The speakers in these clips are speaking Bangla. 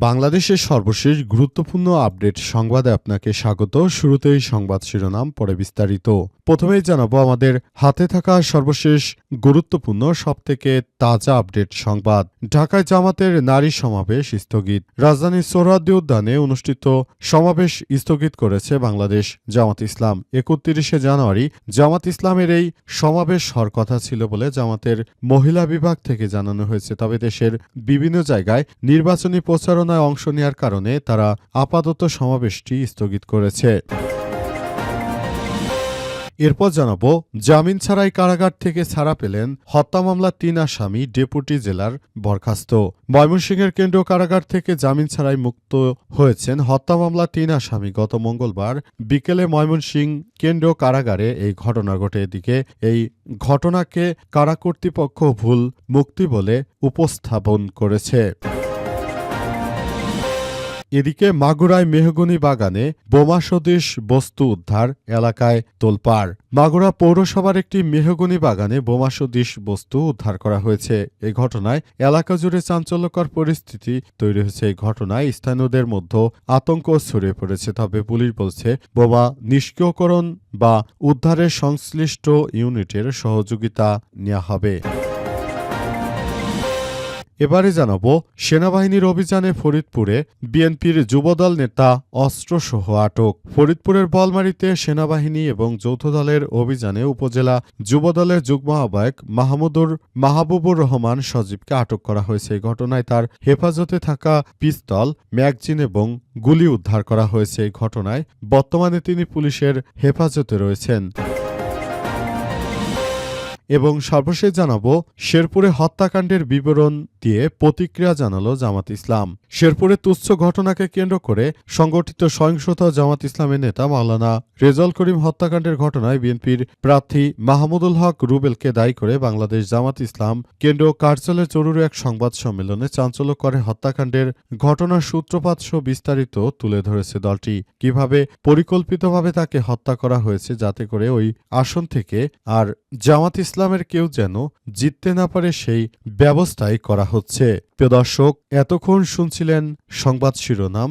বাংলাদেশের সর্বশেষ গুরুত্বপূর্ণ আপডেট সংবাদে আপনাকে স্বাগত। শুরুতেই সংবাদ শিরোনাম, পরে বিস্তারিত। প্রথমেই জানাব আমাদের হাতে থাকা সর্বশেষ গুরুত্বপূর্ণ, সবথেকে তাজা আপডেট সংবাদ। ঢাকায় জামাতের নারী সমাবেশ স্থগিত। রাজধানীর সোহরাদ্দি উদ্যানে অনুষ্ঠিত সমাবেশ স্থগিত করেছে বাংলাদেশ জামাত ইসলাম। একত্রিশে জানুয়ারি জামাত ইসলামের এই সমাবেশ হওয়ার কথা ছিল বলে জামাতের মহিলা বিভাগ থেকে জানানো হয়েছে। তবে দেশের বিভিন্ন জায়গায় নির্বাচনী প্রচারণায় অংশ নেওয়ার কারণে তারা আপাতত সমাবেশটি স্থগিত করেছে। এরপর জানাব, জামিন ছাড়াই কারাগার থেকে ছাড়া পেলেন হত্যা মামলার তিন আসামি ডেপুটি জেলার বরখাস্ত। ময়মনসিংহের কেন্দ্রীয় কারাগার থেকে জামিন ছাড়াই মুক্ত হয়েছেন হত্যা মামলার তিন আসামি। গত মঙ্গলবার বিকেলে ময়মনসিংহ কেন্দ্রীয় কারাগারে এই ঘটনা ঘটে। এদিকে এই ঘটনাকে কারা কর্তৃপক্ষ ভুল, মুক্তি বলে উপস্থাপন করেছে। এদিকে মাগুরায় মেহগনি বাগানে বোমা সদৃশ বস্তু উদ্ধার এলাকায় তোলপাড়। মাগুরা পৌরসভার একটি মেহগনি বাগানে বোমা সদৃশ বস্তু উদ্ধার করা হয়েছে। এই ঘটনায় এলাকা জুড়ে চাঞ্চল্যকর পরিস্থিতি তৈরি হয়েছে। এই ঘটনায় স্থানীয়দের মধ্যে আতঙ্ক ছড়িয়ে পড়েছে। তবে পুলিশ বলছে, বোমা নিষ্ক্রিয়করণ বা উদ্ধারের সংশ্লিষ্ট ইউনিটের সহযোগিতা নেওয়া হবে। এবারে জানাব, সেনাবাহিনীর অভিযানে ফরিদপুরে বিএনপির যুবদল নেতা অস্ত্রসহ আটক। ফরিদপুরের বলমারিতে সেনাবাহিনী এবং যৌথ দলের অভিযানে উপজেলা যুবদলের যুগ্ম আহ্বায়ক মাহমুদুর মাহবুবুর রহমান সজীবকে আটক করা হয়েছে। এই ঘটনায় তার হেফাজতে থাকা পিস্তল, ম্যাগজিন এবং গুলি উদ্ধার করা হয়েছে। এই ঘটনায় বর্তমানে তিনি পুলিশের হেফাজতে রয়েছেন। এবং সর্বশেষ জানাব, শেরপুরে হত্যাকাণ্ডের বিবরণ দিয়ে প্রতিক্রিয়া জানালো জামাত ইসলাম। শেরপুরে তুচ্ছ ঘটনাকে কেন্দ্র করে সংগঠিত সহিংসতা জামাত ইসলামের নেতা মাওলানা রেজাল করিম হত্যাকাণ্ডের ঘটনায় বিএনপির প্রার্থী মাহমুদুল হক রুবেলকে দায়ী করে বাংলাদেশ জামাত ইসলাম কেন্দ্র কার্যালয়ে জরুরি এক সংবাদ সম্মেলনে চাঞ্চল্য করে হত্যাকাণ্ডের ঘটনার সূত্রপাত সহ বিস্তারিত তুলে ধরেছে দলটি। কীভাবে পরিকল্পিতভাবে তাকে হত্যা করা হয়েছে যাতে করে ওই আসন থেকে আর জামাত ইসলামের কেউ যেন জিততে না পারে সেই ব্যবস্থাই করা হচ্ছে। প্রিয় দর্শক, এতক্ষণ শুনছিলেন সংবাদ শিরোনাম।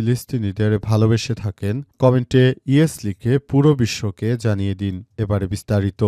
ফিলিস্তিনিদের ভালোবেসে থাকেন, কমেন্টে ইয়েস লিখে পুরো বিশ্বকে জানিয়ে দিন এবারে বিস্তারিত।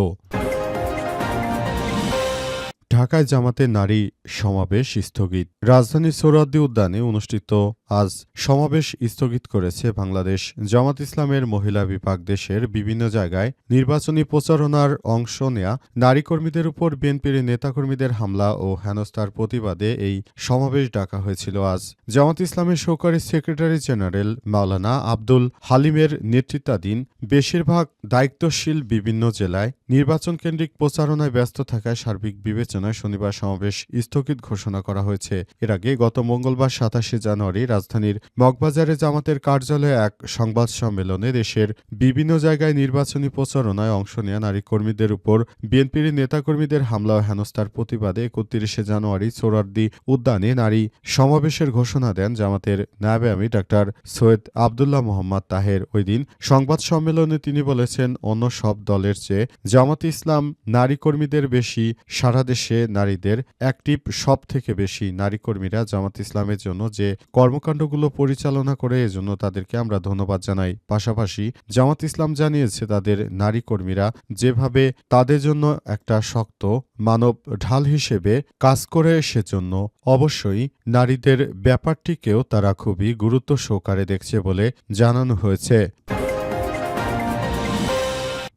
ঢাকায় জামাতে নারী সমাবেশ স্থগিত। রাজধানীর সোহরাদ্দি উদ্যানে অনুষ্ঠিত আজ সমাবেশ স্থগিত করেছে বাংলাদেশ। জামাত ইসলামের মহিলা বিভাগ দেশের বিভিন্ন জায়গায় নির্বাচনী প্রচারণার অংশ নেয়া নারী কর্মীদের উপর বিএনপির নেতাকর্মীদের হামলা ও হেনস্থার প্রতিবাদে এই সমাবেশ ডাকা হয়েছিল আজ। জামাত ইসলামের সহকারী সেক্রেটারি জেনারেল মাওলানা আব্দুল হালিমের নেতৃত্বাধীন বেশিরভাগ দায়িত্বশীল বিভিন্ন জেলায় নির্বাচন কেন্দ্রিক প্রচারণায় ব্যস্ত থাকায় সার্বিক বিবেচনায় শনিবার সমাবেশ স্থগিত ঘোষণা করা হয়েছে। এর আগে গত মঙ্গলবার সাতাশে জানুয়ারি রাজধানীর মগবাজারে জামাতের কার্যালয়ে এক সংবাদ সম্মেলনে দেশের বিভিন্ন জায়গায় নির্বাচনী প্রচারণায় অংশ নেওয়া নারী কর্মীদের উপর বিএনপির নেতাকর্মীদের হামলা ও হেনস্থার প্রতিবাদে একত্রিশে জানুয়ারি সোরারদি উদ্যানে নারী সমাবেশের ঘোষণা দেন জামাতের নায়াবে আমি ডাক্তার সৈয়দ আবদুল্লাহ মোহাম্মদ তাহের। ওই দিন সংবাদ সম্মেলনে তিনি বলেছেন, অন্য সব দলের চেয়ে জামাত ইসলাম নারী কর্মীদের বেশি, সারা দেশে নারীদের অ্যাক্টিভ সব থেকে বেশি। নারী কর্মীরা জামাত ইসলামের জন্য যে কর্মকাণ্ডগুলো পরিচালনা করে এজন্য তাদেরকে আমরা ধন্যবাদ জানাই। পাশাপাশি জামাত ইসলাম জানিয়েছে, তাদের নারী কর্মীরা যেভাবে তাদের জন্য একটা শক্ত মানব ঢাল হিসেবে কাজ করে সেজন্য অবশ্যই নারীদের ব্যাপারটিকেও তারা খুবই গুরুত্ব সহকারে দেখছে বলে জানানো হয়েছে।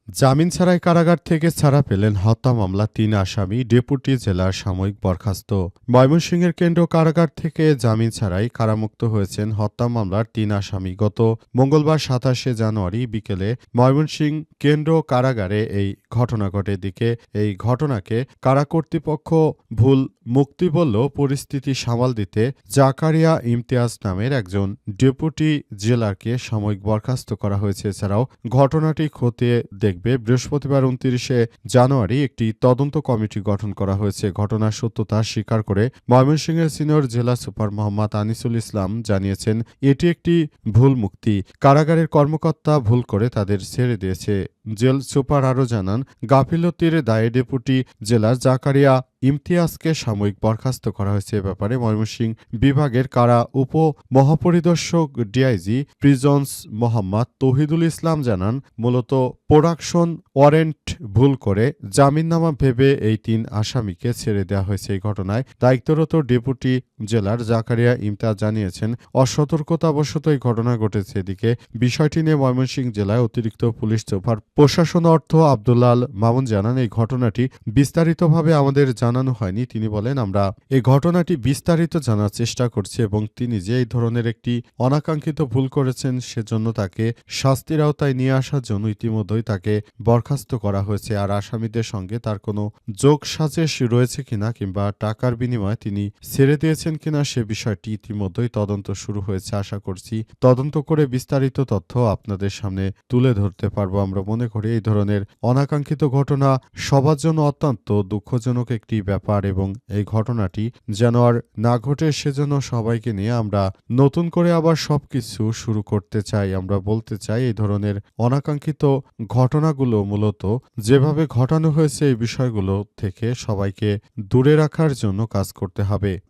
জামিন ছাড়াই কারাগার থেকে ছাড়া পেলেন হত্যা মামলা তিন আসামি, ডেপুটি জেলার সাময়িক বরখাস্ত। ময়মনসিংহের কেন্দ্র কারাগার থেকে জামিন ছাড়াই কারামুক্ত হয়েছেন হত্যা মামলার তিন আসামি। গত মঙ্গলবার সাতাশে জানুয়ারি বিকেলে ময়মনসিংহ কেন্দ্র কারাগারে এই ঘটনা ঘটে। দিকে এই ঘটনাকে কারা কর্তৃপক্ষ ভুল মুক্তি বললেও পরিস্থিতি সামাল দিতে জাকারিয়া ইমতিয়াজ নামের একজন ডেপুটি জেলারকে সাময়িক বরখাস্ত করা হয়েছে। এছাড়াও ঘটনাটি খতিয়ে দেখবে বৃহস্পতিবার উনত্রিশে জানুয়ারি একটি তদন্ত কমিটি গঠন করা হয়েছে। ঘটনার সত্যতা স্বীকার করে ময়মনসিংহের সিনিয়র জেলা সুপার মোহাম্মদ আনিসুল ইসলাম জানিয়েছেন, এটি একটি ভুল মুক্তি। কারাগারের কর্মকর্তা ভুল করে তাদের ছেড়ে দিয়েছে। জেল সুপার আরও জানান, গাফিলতির দায়ে ডেপুটি জেলার জাকারিয়া ইমতিয়াজকে সাময়িক বরখাস্ত করা হয়েছে এ ব্যাপারে ময়মনসিংহ বিভাগের কারা উপ মহাপরিদর্শক ডিআইজি প্রিজন্স মোহাম্মদ তহিদুল ইসলাম জানান, মূলত প্রোডাকশন ওয়ারেন্ট ভুল করে জামিননামা ভেবে এই তিন আসামিকে ছেড়ে দেওয়া হয়েছে এই ঘটনায়। দায়িত্বরত ডেপুটি জেলার জাকারিয়া ইমতাজ জানিয়েছেন, অসতর্কতাবশত এই ঘটনা ঘটেছে। এদিকে বিষয়টি নিয়ে ময়মনসিংহ জেলায় অতিরিক্ত পুলিশ সুপার প্রশাসন অর্থ আবদুল্লাল মামুন জানান, এই ঘটনাটি বিস্তারিতভাবে আমাদের জানানো হয়নি। তিনি বলেন, আমরা এই ঘটনাটি বিস্তারিত জানার চেষ্টা করছি এবং তিনি যে ধরনের একটি অনাকাঙ্ক্ষিত ভুল করেছেন সেজন্য তাকে শাস্তির আওতায় নিয়ে আসার জন্য ইতিমধ্যেই তাকে বরখাস্ত করা হয়েছে। আর আসামিদের সঙ্গে তার কোনো যোগ সাজেশ রয়েছে কিনা কিংবা টাকার বিনিময়ে তিনি ছেড়ে দিয়েছেন কিনা সে বিষয়টি ইতিমধ্যেই তদন্ত শুরু হয়েছে। আশা করছি তদন্ত করে বিস্তারিত তথ্য আপনাদের সামনে তুলে ধরতে পারব। আমরা মনে করি এই ধরনের অনাকাঙ্ক্ষিত ঘটনা সবার জন্য অত্যন্ত দুঃখজনক একটি ব্যাপার এবং এই ঘটনাটি যেন আর না ঘটে সেজন্য সবাইকে নিয়ে আমরা নতুন করে আবার সবকিছু শুরু করতে চাই। আমরা বলতে চাই এই ধরনের অনাকাঙ্ক্ষিত ঘটনাগুলো মূলত যেভাবে ঘটানো হয়েছে এই বিষয়গুলো থেকে সবাইকে দূরে রাখার জন্য কাজ করতে হবে।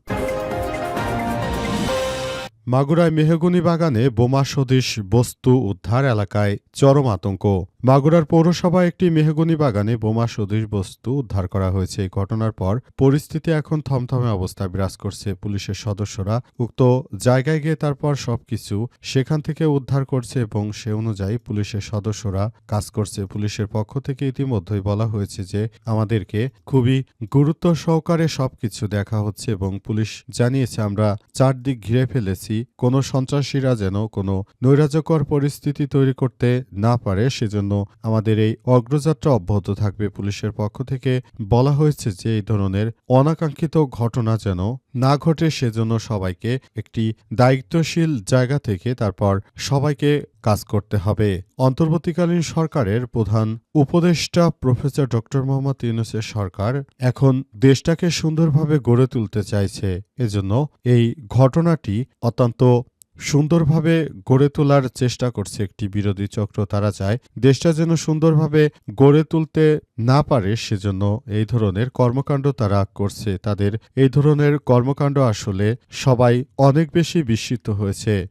মাগুরায় মেহগুনি বাগানে বোমা সদৃশ বস্তু উদ্ধার এলাকায় চরম আতঙ্ক। মাগুরার পৌরসভায় একটি মেহগুনি বাগানে বোমা সদৃশ বস্তু উদ্ধার করা হয়েছে। এই ঘটনার পর পরিস্থিতি এখন থমথমে অবস্থা বিরাজ করছে পুলিশের সদস্যরা। উক্ত জায়গায় গিয়ে তারপর সবকিছু সেখান থেকে উদ্ধার করছে এবং সে অনুযায়ী পুলিশের সদস্যরা কাজ করছে। পুলিশের পক্ষ থেকে ইতিমধ্যেই বলা হয়েছে যে আমাদেরকে খুবই গুরুত্ব সহকারে সবকিছু দেখা হচ্ছে এবং পুলিশ জানিয়েছে, আমরা চারদিক ঘিরে ফেলেছি। কোনো সন্ত্রাসীরা যেন কোনো নৈরাজ্যকর পরিস্থিতি তৈরি করতে না পারে, সেজন্য আমাদের এই অগ্রযাত্রা অব্যাহত থাকবে পুলিশের পক্ষ থেকে। বলা হয়েছে যে এই ধরনের অনাকাঙ্ক্ষিত ঘটনা যেন না ঘটে, সেজন্য সবাইকে একটি দায়িত্বশীল জায়গা থেকে তারপর সবাইকে কাজ করতে হবে। অন্তর্বর্তীকালীন সরকারের প্রধান উপদেষ্টা প্রফেসর ডক্টর মোহাম্মদ ইউনুসের সরকার এখন দেশটাকে সুন্দরভাবে গড়ে তুলতে চাইছে। এজন্য এই ঘটনাটি অত্যন্ত সুন্দরভাবে গড়ে তোলার চেষ্টা করছে একটি বিরোধী চক্র। তারা চায় দেশটা যেন সুন্দরভাবে গড়ে তুলতে না পারে, সেজন্য এই ধরনের কর্মকাণ্ড তারা করছে। তাদের এই ধরনের কর্মকাণ্ড আসলে সবাই অনেক বেশি বিস্মিত হয়েছে।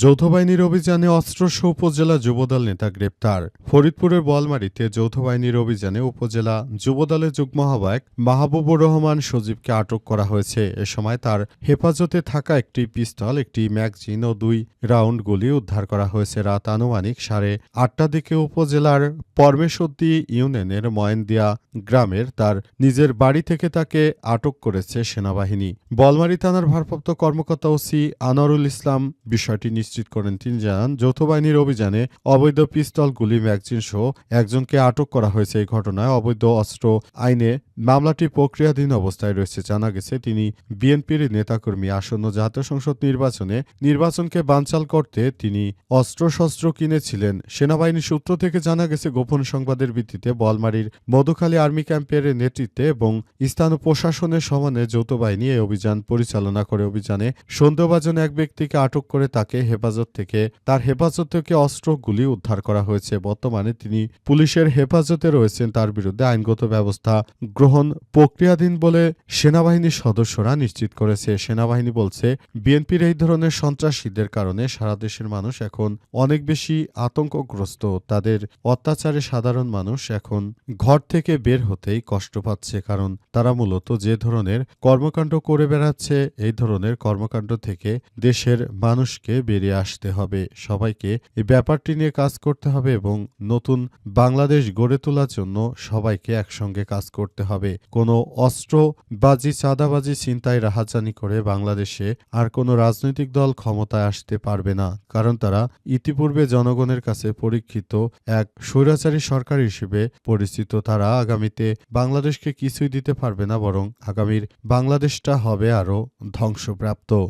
যৌথ বাহিনীর অভিযানে অস্ত্রসহ উপজেলা যুবদল নেতা গ্রেপ্তার। ফরিদপুরের বলমারিতে যৌথ বাহিনীর অভিযানে উপজেলা যুবদলের যুগ্ম আহ্বায়ক মাহবুবুর রহমান সজীবকে আটক করা হয়েছে। এ সময় তার হেফাজতে থাকা একটি পিস্তল, একটি ম্যাগজিন ও দুই রাউন্ড গুলি উদ্ধার করা হয়েছে। রাত আনুমানিক সাড়ে আটটার দিকে উপজেলার পরমেশ্বরদী ইউনিয়নের ময়েনদিয়া গ্রামের তার নিজের বাড়ি থেকে তাকে আটক করেছে সেনাবাহিনী। বলমারি থানার ভারপ্রাপ্ত কর্মকর্তা ওসি আনোয়ারুল ইসলাম বিষয়টি নিশ্চিত করেন তিনি, জানান, যৌথ বাহিনীর অভিযানে অবৈধ পিস্তল গুলি ম্যাগজিন সহ একজনকে আটক করা হয়েছে এই ঘটনায়। অবৈধ অস্ত্র আইনে মামলাটি প্রক্রিয়াধীন অবস্থায় রয়েছে। জানা গেছে, তিনি বিএনপির নেতাকর্মী আসন্ন জাতীয় সংসদ নির্বাচনে নির্বাচনকে বানচাল করতে তিনি অস্ত্রশস্ত্র কিনেছিলেন। সেনাবাহিনী সূত্র থেকে জানা গেছে, গোপন সংবাদের ভিত্তিতে বলমারির মধুখালী আর্মি ক্যাম্পের নেতৃত্বে এবং স্থানীয় প্রশাসনের সমানে যৌথ বাহিনী এই অভিযান পরিচালনা করে। অভিযানে সন্দেহভাজন এক ব্যক্তিকে আটক করে তাকে হেফাজত থেকে, তার হেফাজত থেকে অস্ত্রগুলি উদ্ধার করা হয়েছে। বর্তমানে তিনি পুলিশের হেফাজতে রয়েছেন। তার বিরুদ্ধে আইনগত ব্যবস্থা গ্রহণ গ্রহণ প্রক্রিয়াধীন বলে সেনাবাহিনীর সদস্যরা নিশ্চিত করেছে। সেনাবাহিনী বলছে, বিএনপির এই ধরনের সন্ত্রাসীদের কারণে সারা দেশের মানুষ এখন অনেক বেশি আতঙ্কগ্রস্ত। তাদের অত্যাচারে সাধারণ মানুষ এখন ঘর থেকে বের হতেই কষ্ট পাচ্ছে, কারণ তারা মূলত যে ধরনের কর্মকাণ্ড করে বেড়াচ্ছে, এই ধরনের কর্মকাণ্ড থেকে দেশের মানুষকে বেরিয়ে আসতে হবে। সবাইকে এই ব্যাপারটি নিয়ে কাজ করতে হবে এবং নতুন বাংলাদেশ গড়ে তোলার জন্য সবাইকে একসঙ্গে কাজ করতে হবে। কোনো অস্ত্রবাজি চাঁদাবাজি চিন্তায় রাহাজানি করে বাংলাদেশে আর কোনো রাজনৈতিক দল ক্ষমতায় আসতে পারবে না। কারণ তারা ইতিপূর্বে জনগণের কাছে পরীক্ষিত এক স্বৈরাচারী সরকার হিসেবে পরিচিত। তারা আগামীতে বাংলাদেশকে কিছুই দিতে পারবে না, বরং আগামীর বাংলাদেশটা হবে আরও ধ্বংসপ্রাপ্ত।